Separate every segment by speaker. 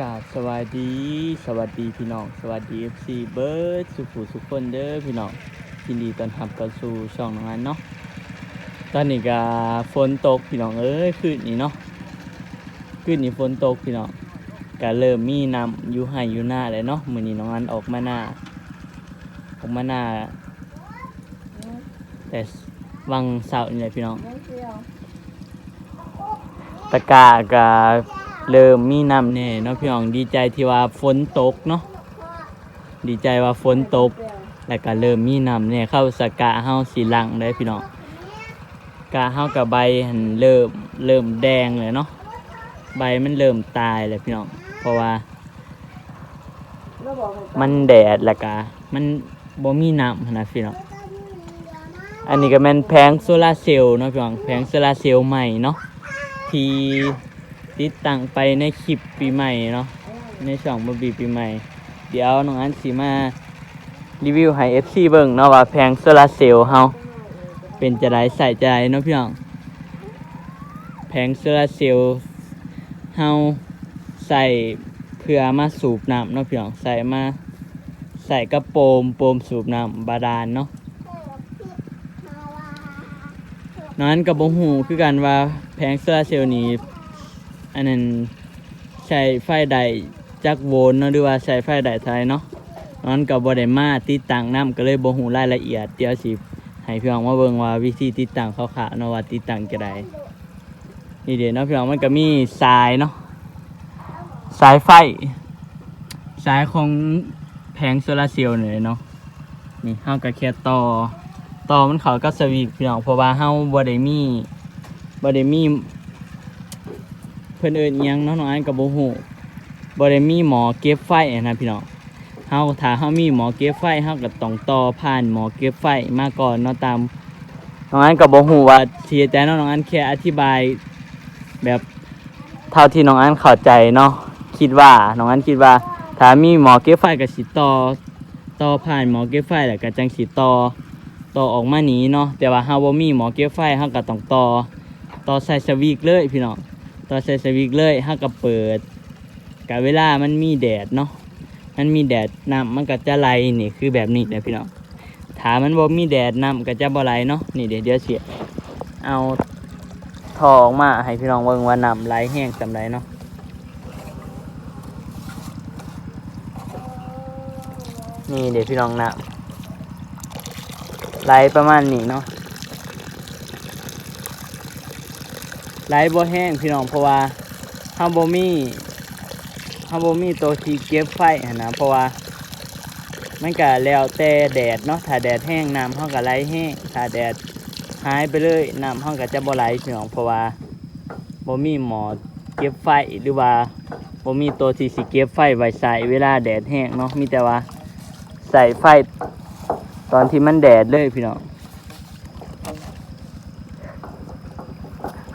Speaker 1: กาบสวัสดี สวัสดีพี่น้อง สวัสดี FC เบิร์ดสุขุสุขคนเด้อพี่น้องยินดีต้อนรับเข้าสู่ช่องน้องอันเนาะตอนนี้ก็ฝนตกพี่น้องเอ้ยคืนนี้เนาะคืนนี้ฝนตกพี่น้องก็เริ่มมีน้ำอยู่ให้อยู่หน้าเลยเนาะมื้อนี้น้องอันออกมาหน้าออกมาหน้าแต่วังเสาร์นี่แหละพี่น้องตะกาก็ เริ่มมีน้ำแน่เนาะพี่น้องดีใจที่ว่าฝนตกเนาะดีใจว่าฝนตก แล้วก็เริ่มมีน้ำเนี่ยเข้าสกะเฮาสีหลังได้พี่น้องกะเฮากับใบเริ่มเริ่มแดงเลยเนาะใบมันเริ่มตายเลยพี่น้องเพราะว่า มันแดดแล้วก็มันบ่มีน้ำนะพี่น้องอันนี้ก็แม่นแผงโซลาร์เซลล์เนาะพี่น้องแผงโซลาร์เซลล์ใหม่เนาะที่ ติดตั้งไปในคลิปปีใหม่เนาะในช่องบบีปีใหม่ เดี๋ยวน้องอันสีมารีวิวให้ FC เบิ่งเนาะว่าแพงโซลาเซลล์เฮาเป็นจะได้ใส่ใจเนาะพี่น้องแผงโซลาเซลล์เฮาใส่เพื่อมาสูบน้ำเนาะพี่น้องใส่มาใส่กระโปมโปมสูบน้ำบาดาลเนาะนั้นกับบงหูคือกันว่าแผงโซลาเซลล์นี้ อันนั้นใช้ไฟใดจักโวลต์เนาะหรือว่าใช้ไฟใดไทยเนาะนั้นกับบได้มาติดตั้งน้ำก็เลยบ่หูรายละเอียดเดี๋ยวสิให้พี่น้องมาเบิ่งว่าวิธีติดตั้งเขาขาวๆเนาะว่าติดตั้งจะได้นี่เดี๋ยวเนาะพี่น้องมันก็มีสายเนาะสายไฟ สายของแผงโซลาเซลล์นี่เนาะนี่เฮาก็แค่ต่อต่อมันเขาก็สวีทพี่น้องเพราะว่าเฮาบ่ได้มีบ่ได้มี เพิ่นเอิ้อยังเนาะน้องอันก็บ่ฮู้บ่ได้มีหมอเก็บไฟนะพี่น้องเฮาถ้าเฮามีหมอเก็บไฟเฮาก็ต้องต่อผ่านหมอเก็บไฟมาก่อนเนาะตามน้องอันก็บ่ฮู้ว่าสิแต่น้องอันแค่อธิบายแบบเท่าที่น้องอันเข้าใจเนาะคิดว่าน้องอันคิดว่าถ้ามีหมอเก็บไฟก็สิต่อต่อผ่านหมอเก็บไฟแล้วก็จังสิต่อต่อออกมาหนีเนาะแต่ว่าเฮาบ่มีหมอเก็บไฟเฮาก็ต้องต่อต่อใส่สวิกเลยพี่น้อง ต่อใส่สวิกเลยเฮาก็เปิดกะเวลามันมีแดดเนาะมันมีแดดน้ำมันก็จะไหลนี่คือแบบนี้นะพี่น้องถามันบ่มีแดดน้ำก็จะบ่ไหลเนาะนี่เดี๋ยวเดี๋ยวเสิเอาทอออกมาให้พี่น้องเบิ่งว่าน้ำไหลแห้งสำไรเนาะนี่เดี๋ยวพี่น้องน้ำไหลประมาณนี้เนาะ ไหลบ่แห้งพี่น้องเพราะว่าเฮาบ่มีเฮาบ่มีตัวที่เก็บไฟนนะเพราะว่ามันก็แล้วแต่แดดเนาะถ้าแดดแห้งน้ำเฮาก็ไหลแห้งถ้าแดดหายไปเลยน้ำเฮาก็จะบ่ไหลพี่น้องเพราะว่าบ่มีหมอเก็บไฟหรือว่าบ่มีตัวที่สิเก็บไฟไว้ใส่เวลาแดดแห้งเนาะมีแต่ว่าใส่ไฟตอนที่มันแดดเลยพี่น้อง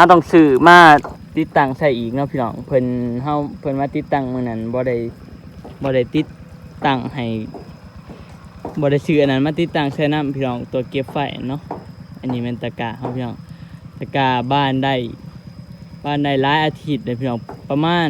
Speaker 1: ถ้าต้องซื้อมาติดตั้งใส่อีกเนาะพี่น้องเพิ่นเฮาเพิ่นมาติดตั้งมื้อนั้นบ่ได้บ่ได้ติดตั้งให้บ่ได้ซื้ออันนั้นมาติดตั้งใส่น้ำพี่น้องตัวเก็บไฟเนาะอันนี้เป็นตะกาเฮาพี่น้องตะกร้าบ้านได้บ้านได้หลายอาทิตย์เลยพี่น้องประมาณ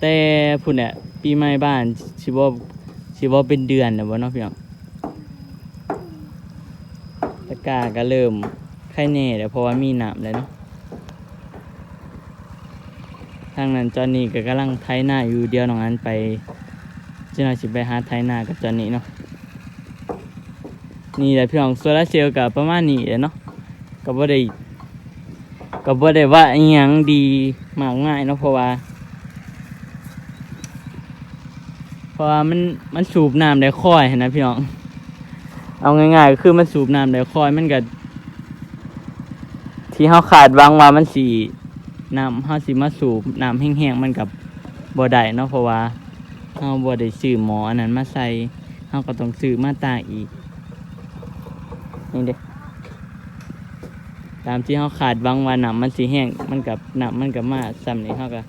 Speaker 1: แต่พุ่นเนี่ยปีใหม่บ้านสิบ่สิว่เป็นเดือนแล้วเนาะพี่น้องตะกร้าก็เริ่ม ไข่แน่แล้วเพราะว่ามีน้ำแล้วเนาะทางนั้นจอนนี่ก็กำลังไถหน้าอยู่เดียวน้องอันไปจ้าหน่อยสิไปหาไถหน้ากับจอนนี่เนาะนี่แหละพี่น้องโซลาเซลล์กับประมาณนี้แหละเนาะก็บ่ได้ก็บ่ได้ว่าอหยังดีมากง่ายเนาะเพราะว่าเพราะว่ามันมันสูบน้ำได้ค่อยนนะพี่น้องเอาง่ายๆก็คือมันสูบน้ำได้ค่อยมันก็ ที่เขาขาดหวังว่ามันสีน้ำเขาสิมาสูบน้ำแห้งๆมันกับบ่ได้เนาะเพราะว่าเขาบ่ได้ซื้อหมออันนั้นมาใส่เขาก็ต้องซื้อมาตาอีกนี่เด้ตามที่เขาขาดหวังว่าน้ำมันสีแห้งมันกับน้ำมันกับมาซ้ำนี่เขาก็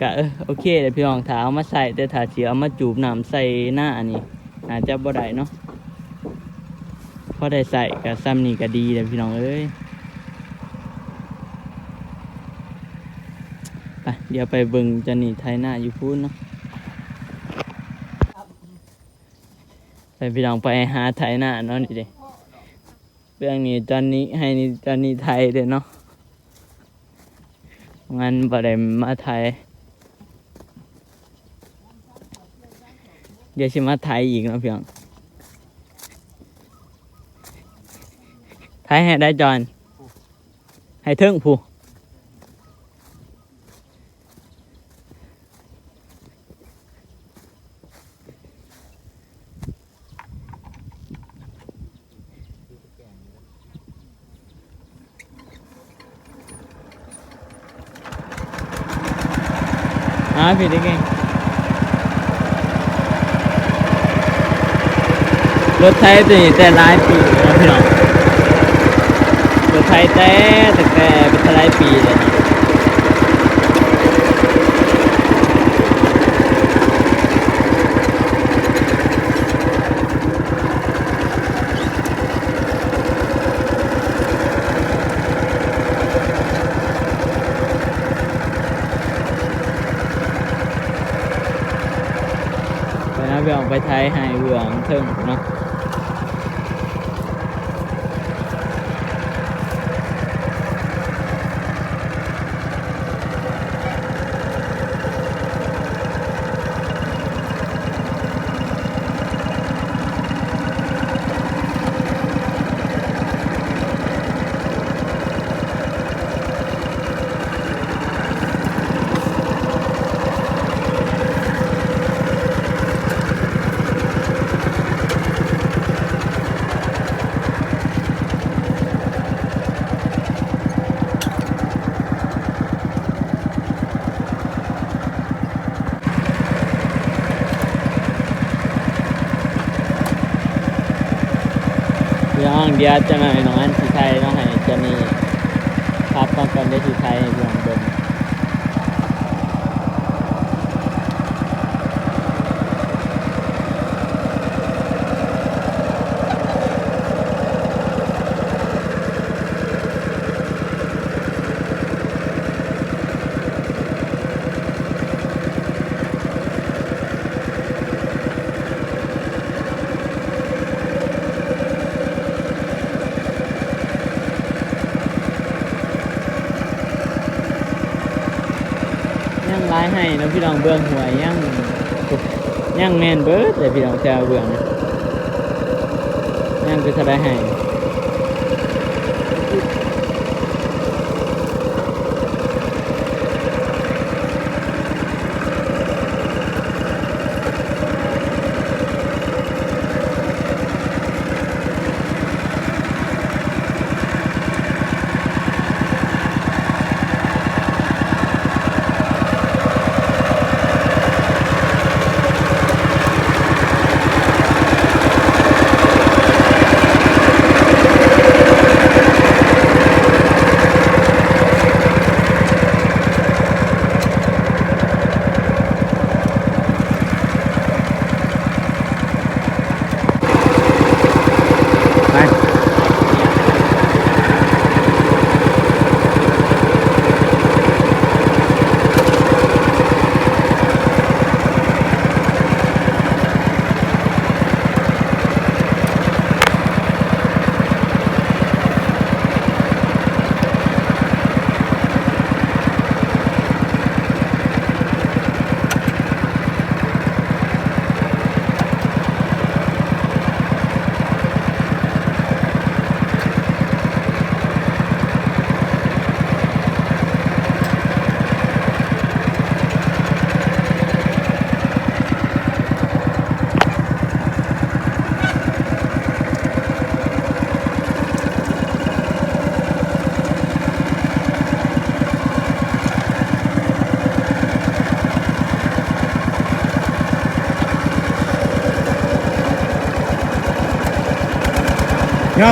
Speaker 1: ก็เออโอเคเดี๋ยวพี่น้องถ้าเอามาใส่แต่ถ้าสิเอามาจูบน้ำใส่หน้าอันนี้อาจจะบ่ได้เนาะพอได้ใส่ก็ซ้ำนี่ก็ดีเลยพี่น้องเอ้ย ไปเดี๋ยวไปเบิ่งจะหนีไทยหน้าอยู่พูนเนาะไปพี่น้องไปหาไทยหน้าเนาะนี่เด้เรื่องนี้จอนนี้ให้นี่จอนนี้ไทยเด้เนาะงั้นบ่ได้มาไทยเดี๋ยวสิมาไทยอีกนาะพี่น้องไทยให้ได้จอนให้เทิงผู้ อาพี่ได้ไงรถไทยตัวนี้แต่หลายปีแล้วพี่น้องรถไทยแต่ตั้งแต่เป็นหลายปีเลยนะไปนะพี่น้อง ไปไทยให้เวืองเทิงเนาะ องเดียวจะมาหน้องอันที่ไทยน้องให้จะมีครับก่อนก่อนได้ที่ไทยให้พี่น้องเบิ่งายให้น้องพี่น้องเบื้องหวยยังย่างแมนเบิร์ดแต่พี่น้องแซวเบื้องนะยังคือจะได้ให้ ย่อ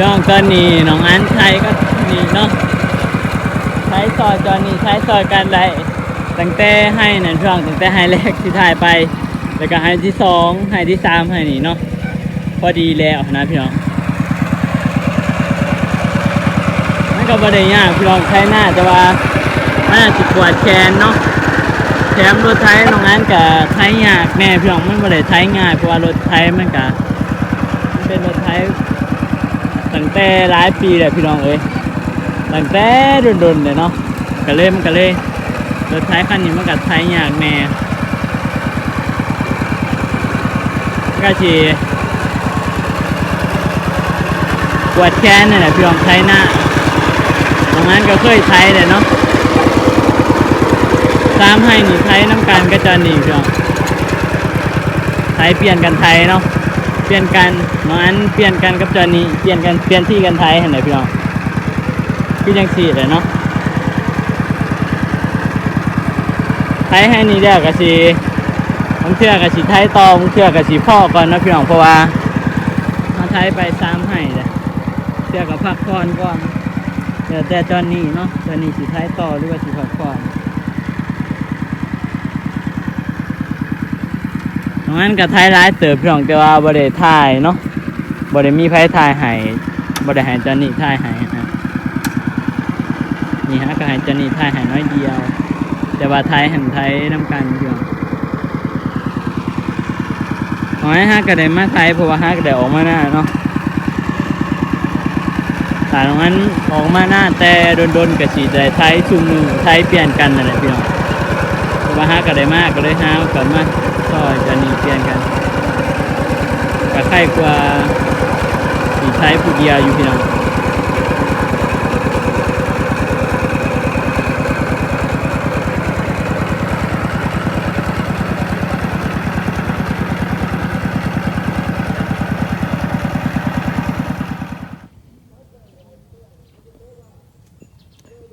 Speaker 1: ขึ้นพี่น้องตอนนี้น้องอันใช้ก็นี่เนาะใช้ซอยจอนี่ใช้ซอยกันได้ตั้งแต่ให้นั่นพี่น้องตั้งแต่ให้แรกที่ถ่ายไป แล้วก็ให้ที่สองให้ที่สามให้นี่เนาะพอดีแล้วนะพี่น้องมันก็บ่ได้ยากพี่น้องใช้หน้าแต่ว่ามันอาจสิปวดแขนเนาะแถมรถไถน้องอันก็ไถยากแน่พี่น้องมันบ่ได้ไถง่ายเพราะว่ารถไถมันกันเป็นรถไถ ตั้งแต่หลายปีเลยพี่น้องเอ้ยตั้งแต่โดนๆเลยเนาะก็เลยมันก็เลยรถไถคันนี้มันก็ไถยากแน่ก็ชีปวดแขนนี่นแหละพี่น้องไถหน้าตรงนั้นก็เคยไถเลยเนาะตามให้หนี่ไถน้ำกันก็จะหนีพี่น้องไถเปลี่ยนกันไถเนาะ ปลี่ยนกันน้องอันเปลี่ยนกันกับจอนี่เปลี่ยนกันเปลี่ยนที่กันไทยเห็นไหมพี่น้องพี่ยังสี่เลยเนาะไทยให้นี่เดียวกับสีบางเทื่อกับสีไทยต่อบางเทื่อกับสีพ่อก่อนนะพี่น้องเพราะว่ามาไทยไปซ้ำให้เลยเทื่อกับพักผ่อนก่อนเดี๋ยวแต่จอนนี่เนาะจอนนี่สีไทยต่อหรือว่าสีพักผ่อ นน้องอันกับไทยร้ายเติบพี่น้องแต่ว่าบ่ได้ถ่ายเนาะบ่ได้มีไผถ่ายให้บ่ได้ให้จอนนี่ถ่ายให้นะนี่ฮะก็ให้จอนนี่ถ่ายให้น้อยเดียว แต่ว่าไทยหันไทยน้ำกันพี่น้องน้อยฮะก็ได้มาไทยเพราะว่าฮะก็ได้ออกมาหน้าเนาะถ้าตรงนั้นออกมาหน้าแต่โดนๆกับสีได้ไทยชุมมือไทยเปลี่ยนกันนั่นแหละพี่น้องเพราะว่าฮะก็ได้มากก็ได้ฮากันมา ก็จะนี่เปลี่ยนกันก็ใครกว่าสีไทยผู้เดียวอยู่พี่น้อง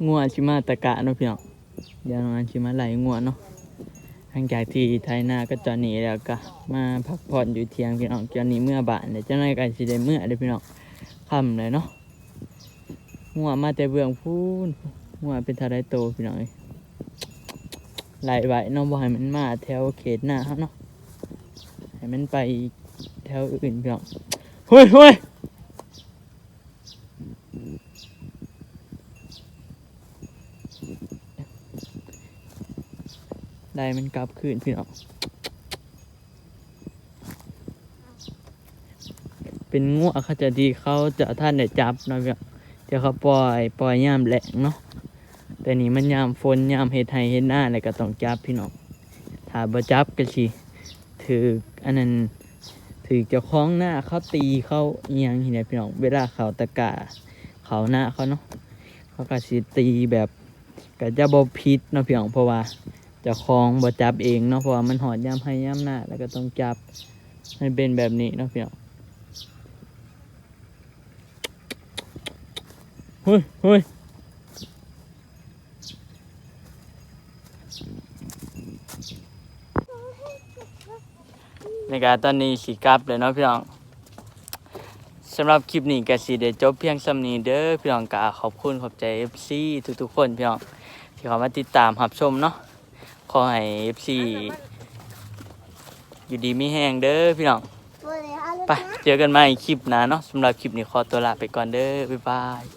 Speaker 1: งัวชิมาตะกะเนาะพี่น้องเดี๋ยวน้องอันชิมาไหลงัวเนาะ หลังจากที่ไทยนาก็จอนีแล้วก็มาพักผ่อนอยู่เทียงพี่น้องจอนีเมื่อบ่ายเนี่ยเจ้านายก็สิได้เมื่อเด้อพี่น้องคำเลยเนาะงัวมาแต่เบื้องพูนงัวเป็นทาไรโตพี่น้องเอ้ยไหลไว้เน้องบ่ให้มันมาแถวเขตหน้าเฮาเนาะให้มันไปแถวอื่นพี่น้องเฮ้ยเฮ้ย ได้มันกลับคืนพี่น้องเป็นงัวเขาจะดีเขาจะท่านได้จับนะพี่น้องเดี๋ยวเขาปล่อยปล่อยย่ามแหลงเนาะแต่นี่มันยามฝนยามเฮ็ดไห้เฮ็ดหน้าอะไรก็ต้องจับพี่น้องถ้าบ่จับก็สิถืออันนั้นถือเจ้าของหน้าเขาตีเขาเอียงที่ไหนพี่น้องเวลาเขาตะกร้าเขาหน้าเขาเนาะเขาก็สิตีแบบก็จะบ่ผิดเนาะพี่น้องเพราะว่า จะคลองบ่จับเองเนาะเพราะว่ามันหอดย่ำให้ย่ำหน้า แล้วก็ต้องจับให้เป็นแบบนี้เนาะพี่น้องเฮ้ยเฮ้ยในการตอนนี้สีกลับเลยเนาะพี่น้องสำหรับคลิปนี้ก็สีเดจบเพียงสำนีเด้อพี่น้องกาขอบคุณขอบใจ FC ทุกๆคนพี่น้องที่เขามาติดตามรับชมเนาะ ขอให้ FC อยู่ดีไม่แห้งเด้อพี่น้อง ไป เจอกันใหม่คลิปหน้าเนาะสำหรับคลิปนี้ขอตัวลาไปก่อนเด้อ บ๊ายบาย